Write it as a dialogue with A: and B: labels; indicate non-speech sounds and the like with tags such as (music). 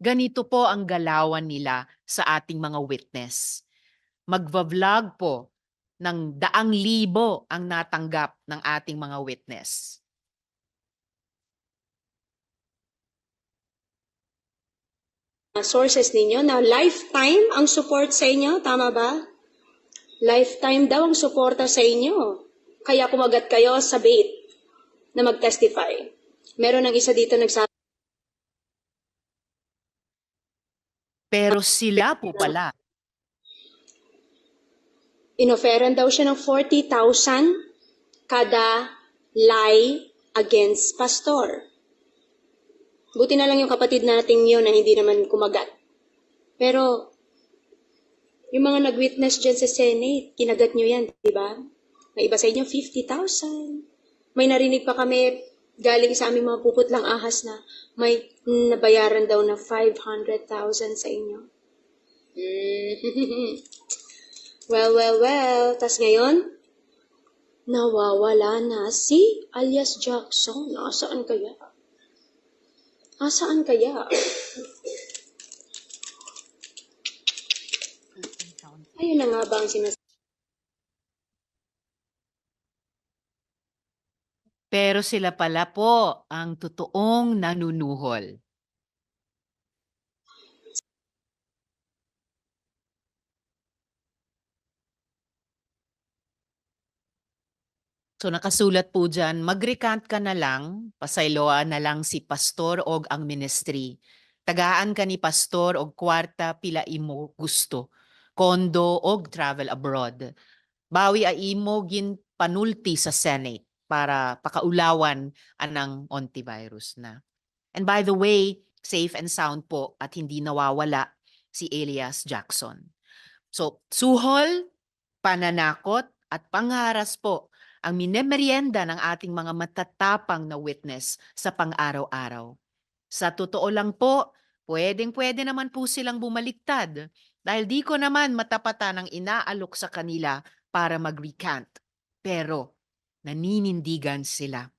A: ganito po ang galawan nila sa ating mga witness. Magva-vlog po ng daang libo ang natanggap ng ating mga witness.
B: sources ninyo na lifetime ang support sa inyo, tama ba? Lifetime daw ang suporta sa inyo. Kaya kumagat kayo sa bait na mag-testify. Meron ng isa dito nagsabi,
A: Pero sila po pala
B: inoferan daw siya ng 40,000 kada lie against pastor. Buti na lang yung kapatid nating yun na hindi naman kumagat. Pero, yung mga nag-witness dyan sa Senate, kinagat nyo yan, di ba? May iba sa inyo, 50,000. May narinig pa kami galing sa aming mga puputlang ahas na may nabayaran daw na 500,000 sa inyo. Mm. (laughs) well, well, well. Tapos ngayon, nawawala na si alias Jackson. Nasaan kaya? Nasaan kaya? (coughs) Ayun na nga ba ang sinasabi?
A: Pero sila pala po ang totoong nanunuhol. So nakasulat po dyan, mag-recant ka na lang, pasayloa na lang si pastor og ang ministry. Tagaan ka ni pastor og kwarta pila imo gusto, kondo og travel abroad. Bawi a imo gin panulti sa Senate para pakaulawan anang antivirus na. And by the way, safe and sound po at hindi nawawala si Elias Jackson. So, suhol, pananakot at pangharas po ang minemerienda ng ating mga matatapang na witness sa pang-araw-araw. Sa totoo lang po, pwedeng-pwede naman po silang bumaliktad dahil di ko naman matapatan ang inaalok sa kanila para mag-recant. Pero naninindigan sila.